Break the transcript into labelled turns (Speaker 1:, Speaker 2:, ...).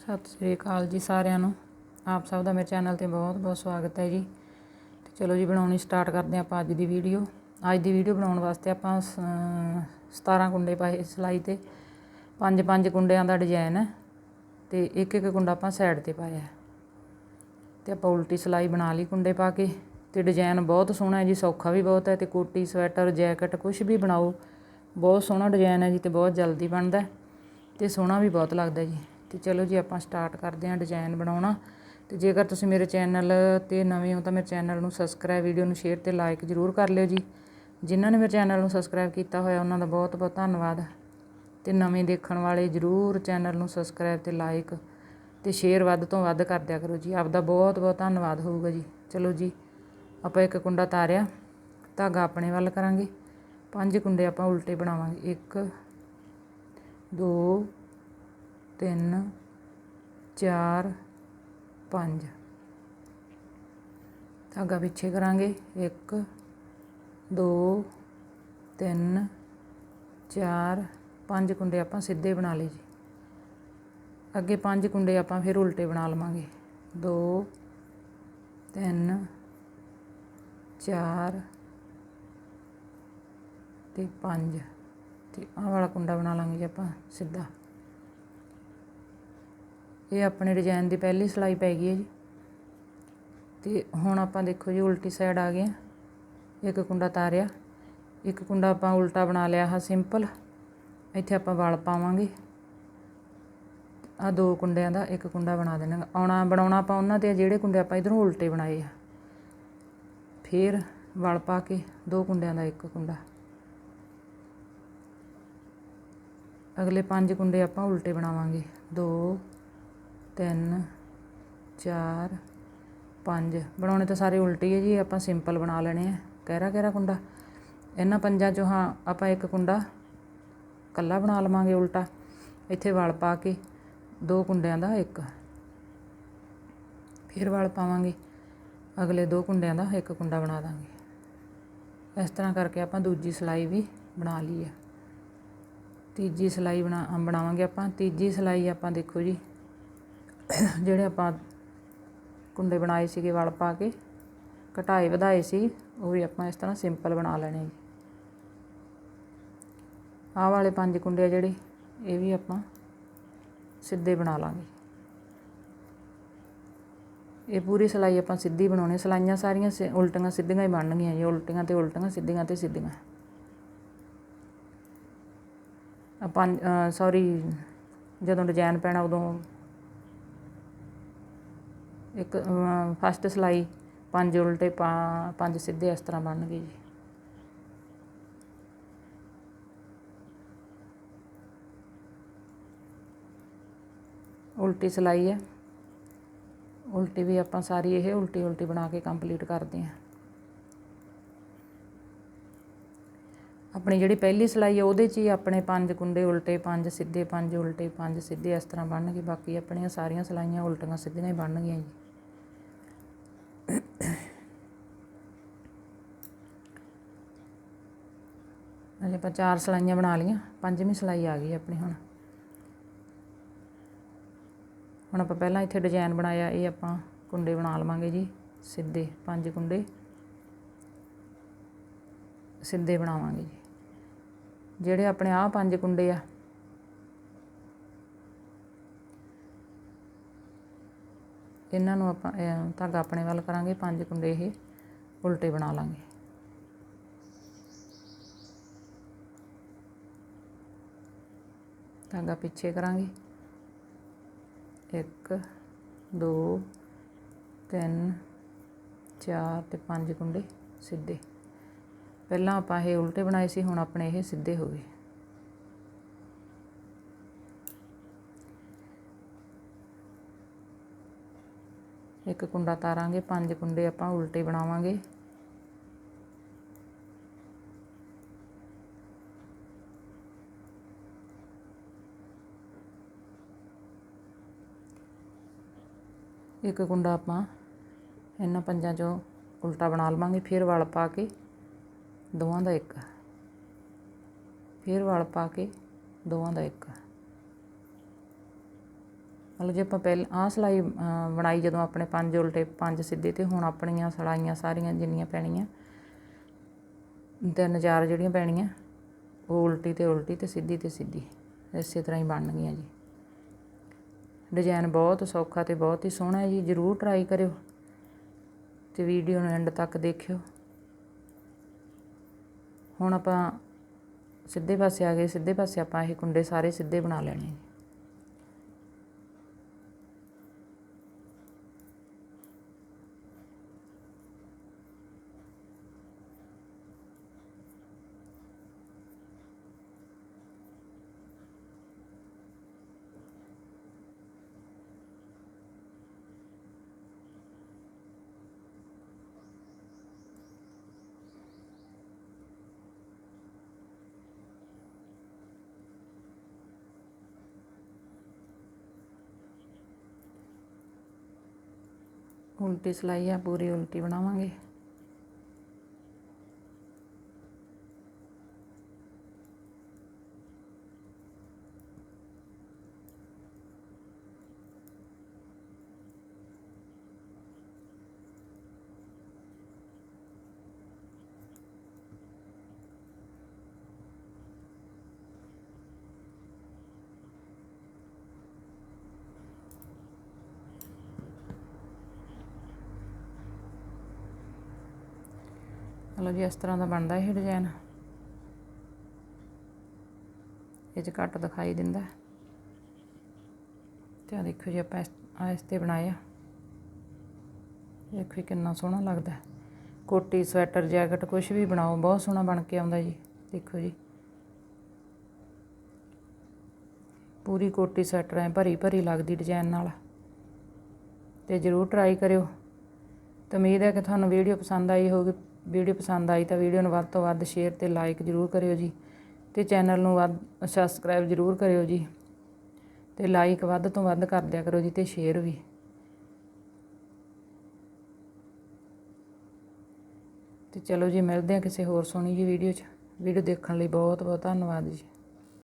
Speaker 1: ਸਤਿ ਸ੍ਰੀ ਅਕਾਲ ਜੀ ਸਾਰਿਆਂ ਨੂੰ। ਆਪ ਸਭ ਦਾ ਮੇਰੇ ਚੈਨਲ ਤੇ ਬਹੁਤ ਬਹੁਤ ਸਵਾਗਤ ਹੈ ਜੀ। ਤੇ ਚਲੋ ਜੀ, ਬਣਾਉਣੀ ਸਟਾਰਟ ਕਰਦੇ ਹਾਂ ਆਪਾਂ ਅੱਜ ਦੀ ਵੀਡੀਓ। ਅੱਜ ਦੀ ਵੀਡੀਓ ਬਣਾਉਣ ਵਾਸਤੇ ਆਪਾਂ ਸ- 17 ਕੁੰਡੇ ਪਾਏ ਸਿਲਾਈ ਤੇ। ਪੰਜ ਪੰਜ ਕੁੰਡਿਆਂ ਦਾ ਡਿਜ਼ਾਈਨ ਹੈ ਤੇ ਇੱਕ ਇੱਕ ਕੁੰਡਾ ਆਪਾਂ ਸਾਈਡ ਤੇ ਪਾਇਆ ਹੈ। ਤੇ ਆਪਾਂ ਉਲਟੀ ਸਿਲਾਈ ਬਣਾ ਲਈ ਕੁੰਡੇ ਪਾ ਕੇ। ਤੇ ਡਿਜ਼ਾਈਨ ਬਹੁਤ ਸੋਹਣਾ ਹੈ ਜੀ, ਸੌਖਾ ਵੀ ਬਹੁਤ ਹੈ ਤੇ ਕੋਟੀ, ਸਵੈਟਰ, ਜੈਕਟ ਕੁਝ ਵੀ ਬਣਾਓ। ਬਹੁਤ ਸੋਹਣਾ ਡਿਜ਼ਾਈਨ ਹੈ ਜੀ ਤੇ ਬਹੁਤ ਜਲਦੀ ਬਣਦਾ ਹੈ ਤੇ ਸੋਹਣਾ ਵੀ ਬਹੁਤ ਲੱਗਦਾ ਜੀ। ਤੇ ਚਲੋ ਜੀ ਆਪਾਂ ਸਟਾਰਟ ਕਰਦੇ ਹਾਂ ਡਿਜ਼ਾਈਨ ਬਣਾਉਣਾ। ਤੇ ਜੇਕਰ ਤੁਸੀਂ ਮੇਰੇ ਚੈਨਲ ਤੇ ਨਵੇਂ ਹੋ ਤਾਂ ਮੇਰੇ ਚੈਨਲ ਨੂੰ ਸਬਸਕ੍ਰਾਈਬ ਵੀਡੀਓ ਨੂੰ ਸ਼ੇਅਰ ਤੇ ਲਾਈਕ ਜ਼ਰੂਰ ਕਰ ਲਿਓ ਜੀ। ਜਿਨ੍ਹਾਂ ਨੇ ਮੇਰੇ ਚੈਨਲ ਨੂੰ ਸਬਸਕ੍ਰਾਈਬ ਕੀਤਾ ਹੋਇਆ, ਉਹਨਾਂ ਦਾ ਬਹੁਤ ਬਹੁਤ ਧੰਨਵਾਦ। ਤੇ ਨਵੇਂ ਦੇਖਣ ਵਾਲੇ ਜ਼ਰੂਰ ਚੈਨਲ ਨੂੰ ਸਬਸਕ੍ਰਾਈਬ ਤੇ ਲਾਈਕ ਤੇ ਸ਼ੇਅਰ ਵੱਧ ਤੋਂ ਵੱਧ ਕਰ ਦਿਆ ਕਰੋ ਜੀ। ਆਪਦਾ ਬਹੁਤ ਬਹੁਤ ਧੰਨਵਾਦ ਹੋਊਗਾ ਜੀ। ਚਲੋ ਜੀ, ਆਪਾਂ ਇੱਕ ਕੁੰਡਾ ਤਾਰਿਆ, ਧਾਗਾ ਆਪਣੇ ਵੱਲ ਕਰਾਂਗੇ। ਪੰਜ ਕੁੰਡੇ ਆਪਾਂ ਉਲਟੇ ਬਣਾਵਾਂਗੇ। 1 2 3 4 5 ਧਾਗਾ ਪਿੱਛੇ ਕਰਾਂਗੇ। 1 2 3 4 ਪੰਜ ਕੁੰਡੇ ਆਪਾਂ ਸਿੱਧੇ ਬਣਾ ਲਏ ਜੀ। ਅੱਗੇ ਪੰਜ ਕੁੰਡੇ ਆਪਾਂ ਫਿਰ ਉਲਟੇ ਬਣਾ ਲਵਾਂਗੇ। 2 3 4 ਤੇ 5 ਤੇ ਆਹ ਵਾਲਾ ਕੁੰਡਾ ਬਣਾ ਲਾਂਗੇ ਜੀ ਆਪਾਂ ਸਿੱਧਾ। ਇਹ ਆਪਣੇ ਡਿਜ਼ਾਈਨ ਦੀ ਪਹਿਲੀ ਸਿਲਾਈ ਪੈ ਗਈ ਹੈ ਜੀ। ਤੇ ਹੁਣ ਆਪਾਂ ਦੇਖੋ ਜੀ ਉਲਟੀ ਸਾਈਡ ਆ ਗਏ ਹਾਂ। ਇੱਕ ਕੁੰਡਾ ਤਾਰਿਆ, ਇੱਕ ਕੁੰਡਾ ਆਪਾਂ ਉਲਟਾ ਬਣਾ ਲਿਆ ਹਾ ਸਿੰਪਲ ਇੱਥੇ ਆਪਾਂ ਵਲ ਪਾਵਾਂਗੇ। ਆ ਦੋ ਕੁੰਡਿਆਂ ਦਾ ਇੱਕ ਕੁੰਡਾ ਬਣਾ ਦੇਣਾ ਆਉਣਾ, ਬਣਾਉਣਾ ਆਪਾਂ ਉਹਨਾਂ ਤੇ ਜਿਹੜੇ ਕੁੰਡੇ ਆਪਾਂ ਇਧਰੋਂ ਉਲਟੇ ਬਣਾਏ ਆ। ਫਿਰ ਵਲ ਪਾ ਕੇ ਦੋ ਕੁੰਡਿਆਂ ਦਾ ਇੱਕ ਕੁੰਡਾ। ਅਗਲੇ ਪੰਜ ਕੁੰਡੇ ਆਪਾਂ ਉਲਟੇ ਬਣਾਵਾਂਗੇ। 2 3 4 5 ਬਣਾਉਣੇ ਤਾਂ ਸਾਰੇ ਉਲਟੀ ਹੈ ਜੀ, ਆਪਾਂ ਸਿੰਪਲ ਬਣਾ ਲੈਣੇ ਆ। ਕਹਿਰਾ ਕਹਿਰਾ ਕੁੰਡਾ? ਇਹਨਾਂ ਪੰਜਾਂ ਚੋਂ ਹਾਂ, ਆਪਾਂ ਇੱਕ ਕੁੰਡਾ ਕੱਲਾ ਬਣਾ ਲਵਾਂਗੇ ਉਲਟਾ। ਇੱਥੇ ਵਲ ਪਾ ਕੇ, ਦੋ ਕੁੰਡਿਆਂ ਦਾ ਇੱਕ। ਫਿਰ ਵਲ ਪਾਵਾਂਗੇ। ਅਗਲੇ ਦੋ ਕੁੰਡਿਆਂ ਦਾ ਇੱਕ ਕੁੰਡਾ ਬਣਾ ਦਾਂਗੇ। ਇਸ ਤਰ੍ਹਾਂ ਕਰਕੇ ਆਪਾਂ ਦੂਜੀ ਸਿਲਾਈ ਵੀ ਬਣਾ ਲਈ ਹੈ ਤੀਜੀ ਸਿਲਾਈ ਬਣਾ, ਬਣਾਵਾਂਗੇ ਆਪਾਂ। ਤੀਜੀ ਸਿਲਾਈ ਆਪਾਂ ਦੇਖੋ ਜੀ ਜਿਹੜੇ ਆਪਾਂ ਕੁੰਡੇ ਬਣਾਏ ਸੀਗੇ, ਵਲ ਪਾ ਕੇ ਘਟਾਏ ਵਧਾਏ ਸੀ, ਉਹ ਵੀ ਆਪਾਂ ਇਸ ਤਰ੍ਹਾਂ ਸਿੰਪਲ ਬਣਾ ਲੈਣੇ ਜੀ ਆਹ ਵਾਲੇ ਪੰਜ ਕੁੰਡੇ ਆ ਜਿਹੜੇ, ਇਹ ਵੀ ਆਪਾਂ ਸਿੱਧੇ ਬਣਾ ਲਾਂਗੇ। ਇਹ ਪੂਰੀ ਸਿਲਾਈ ਆਪਾਂ ਸਿੱਧੀ ਬਣਾਉਣੀ ਸਿਲਾਈਆਂ ਸਾਰੀਆਂ ਸਿ- ਉਲਟੀਆਂ ਸਿੱਧੀਆਂ ਹੀ ਬਣਨਗੀਆਂ ਜੀ। ਉਲਟੀਆਂ ਤੇ ਉਲਟੀਆਂ, ਸਿੱਧੀਆਂ ਤੇ ਸਿੱਧੀਆਂ। ਆਪਾਂ ਸੌਰੀ ਜਦੋਂ ਡਿਜ਼ਾਈਨ ਪੈਣਾ ਉਦੋਂ ਇੱਕ ਫਸਟ ਸਿਲਾਈ, ਪੰਜ ਉਲਟੇ, ਪਾ- ਪੰਜ ਸਿੱਧੇ ਇਸ ਤਰ੍ਹਾਂ ਬਣਨਗੇ ਜੀ। ਉਲਟੀ ਸਿਲਾਈ ਹੈ। ਉਲਟੀ ਵੀ ਆਪਾਂ ਸਾਰੀ ਇਹ ਉਲਟੀ ਉਲਟੀ ਬਣਾ ਕੇ ਕੰਪਲੀਟ ਕਰਦੇ ਹਾਂ। ਆਪਣੀ ਜਿਹੜੀ ਪਹਿਲੀ ਸਿਲਾਈ ਹੈ ਉਹਦੇ 'ਚ ਹੀ ਆਪਣੇ ਪੰਜ ਕੁੰਡੇ ਉਲਟੇ ਪੰਜ, ਸਿੱਧੇ ਪੰਜ, ਉਲਟੇ ਪੰਜ, ਸਿੱਧੇ ਇਸ ਤਰ੍ਹਾਂ ਬਣਨਗੇ ਬਾਕੀ ਆਪਣੀਆਂ ਸਾਰੀਆਂ ਸਿਲਾਈਆਂ ਉਲਟੀਆਂ ਸਿੱਧੀਆਂ ਹੀ ਬਣਨਗੀਆਂ ਜੀ। ਅਜੇ ਆਪਾਂ ਚਾਰ ਸਿਲਾਈਆਂ ਬਣਾ ਲਈਆਂ, ਪੰਜਵੀਂ ਸਿਲਾਈ ਆ ਗਈ ਆਪਣੀ ਹੁਣ। ਹੁਣ ਆਪਾਂ ਪਹਿਲਾਂ ਇੱਥੇ ਡਿਜ਼ਾਈਨ ਬਣਾਇਆ, ਇਹ ਆਪਾਂ ਕੁੰਡੇ ਬਣਾ ਲਵਾਂਗੇ ਜੀ, ਸਿੱਧੇ ਪੰਜ ਕੁੰਡੇ। ਸਿੱਧੇ ਬਣਾਵਾਂਗੇ ਜੀ। ਜਿਹੜੇ ਆਪਣੇ ਆਹ ਪੰਜ ਕੁੰਡੇ ਆ। ਇਹਨਾਂ ਨੂੰ ਆਪਾਂ ਧਾਗਾ ਆਪਣੇ ਵੱਲ ਕਰਾਂਗੇ, ਪੰਜ ਕੁੰਡੇ ਇਹ ਉਲਟੇ ਬਣਾ ਲਾਂਗੇ। ਧਾਗਾ ਪਿੱਛੇ ਕਰਾਂਗੇ। 1 2 3 4 ਤੇ 5 ਕੁੰਡੇ ਸਿੱਧੇ। ਪਹਿਲਾਂ ਆਪਾਂ ਇਹ ਉਲਟੇ ਬਣਾਏ ਸੀ, ਹੁਣ ਆਪਣੇ ਇਹ ਸਿੱਧੇ ਹੋ ਗਏ। ਇੱਕ ਕੁੰਡਾ ਤਾਰਾਂਗੇ, ਪੰਜ ਕੁੰਡੇ ਆਪਾਂ ਉਲਟੇ ਬਣਾਵਾਂਗੇ। ਇੱਕ ਕੁੰਡਾ ਆਪਾਂ ਇਹਨਾਂ ਪੰਜਾਂ ਚੋਂ ਉਲਟਾ ਬਣਾ ਲਵਾਂਗੇ, ਫਿਰ ਵਲ ਪਾ ਕੇ। ਦੋਵਾਂ ਦਾ ਇੱਕ। ਫਿਰ ਵਲ ਪਾ ਕੇ ਦੋਵਾਂ ਦਾ ਇੱਕ। ਮਤਲਬ ਜੇ ਆਪਾਂ ਪਹਿਲਾਂ, ਆਹ ਸਿਲਾਈ ਬਣਾਈ ਜਦੋਂ ਆਪਣੇ ਪੰਜ ਉਲਟੇ, ਪੰਜ ਸਿੱਧੇ ਤੇ ਹੁਣ ਆਪਣੀਆਂ ਸਲਾਈਆਂ ਸਾਰੀਆਂ ਜਿੰਨੀਆਂ ਪੈਣੀਆਂ, ਤਿੰਨ ਚਾਰ ਜਿਹੜੀਆਂ ਪੈਣੀਆਂ, ਉਹ ਉਲਟੀ ਤੇ ਉਲਟੀ ਤੇ ਸਿੱਧੀ ਤੇ ਸਿੱਧੀ, ਇਸੇ ਤਰ੍ਹਾਂ ਹੀ ਬਣਨਗੀਆਂ ਜੀ। ਡਿਜ਼ਾਈਨ ਬਹੁਤ ਸੌਖਾ ਤੇ ਬਹੁਤ ਹੀ ਸੋਹਣਾ ਹੈ ਜੀ, ਜਰੂਰ ਟਰਾਈ ਕਰਿਓ ਤੇ ਵੀਡੀਓ ਨੂੰ ਐਂਡ ਤੱਕ ਦੇਖਿਓ। ਹੁਣ ਆਪਾਂ ਸਿੱਧੇ ਪਾਸੇ ਆ ਗਏ, ਸਿੱਧੇ ਪਾਸੇ ਆਪਾਂ ਇਹ ਕੁੰਡੇ ਸਾਰੇ ਸਿੱਧੇ ਬਣਾ ਲੈਣੇ। ਉਲਟੀ ਸਿਲਾਈ ਆ ਪੂਰੀ ਉਲਟੀ ਬਣਾਵਾਂਗੇ। ਚਲੋ ਜੀ ਇਸ ਤਰ੍ਹਾਂ ਦਾ ਬਣਦਾ ਇਹ ਡਿਜ਼ਾਈਨ ਇਹ 'ਚ ਘੱਟ ਦਿਖਾਈ ਦਿੰਦਾ। ਤੇ ਆ ਦੇਖੋ ਜੀ, ਆਪਾਂ ਇਸ ਤੇ ਬਣਾਇਆ ਦੇਖੋ ਜੀ, ਕਿੰਨਾ ਸੋਹਣਾ ਲੱਗਦਾ। ਕੋਟੀ, ਸਵੈਟਰ, ਜੈਕਟ ਕੁਝ ਵੀ ਬਣਾਓ, ਬਹੁਤ ਸੋਹਣਾ ਬਣ ਕੇ ਆਉਂਦਾ ਜੀ। ਦੇਖੋ ਜੀ। ਪੂਰੀ ਕੋਟੀ, ਸਵੈਟਰ ਐ ਭਰੀ ਭਰੀ ਲੱਗਦੀ ਡਿਜ਼ਾਈਨ ਨਾਲ। ਤੇ ਜਰੂਰ ਟਰਾਈ ਕਰਿਓ। ਤੇ ਉਮੀਦ ਹੈ ਕਿ ਤੁਹਾਨੂੰ ਵੀਡੀਓ ਪਸੰਦ ਆਈ ਹੋਵੇਗੀ ਵੀਡੀਓ ਪਸੰਦ ਆਈ ਤਾਂ ਵੀਡੀਓ ਨੂੰ ਵੱਧ ਤੋਂ ਵੱਧ ਸ਼ੇਅਰ ਤੇ ਲਾਈਕ ਜਰੂਰ ਕਰਿਓ ਜੀ ਤੇ ਚੈਨਲ ਨੂੰ ਵੱਧ ਸਬਸਕ੍ਰਾਈਬ ਜਰੂਰ ਕਰਿਓ ਜੀ ਤੇ ਲਾਈਕ ਵੱਧ ਤੋਂ ਵੱਧ ਕਰ ਦਿਆ ਕਰੋ ਜੀ ਤੇ ਸ਼ੇਅਰ ਵੀ। ਤੇ ਚਲੋ ਜੀ ਮਿਲਦੇ ਆ ਕਿਸੇ ਹੋਰ ਸੋਹਣੀ ਜੀ ਵੀਡੀਓ 'ਚ। ਵੀਡੀਓ ਦੇਖਣ ਲਈ ਬਹੁਤ ਬਹੁਤ ਧੰਨਵਾਦ ਜੀ।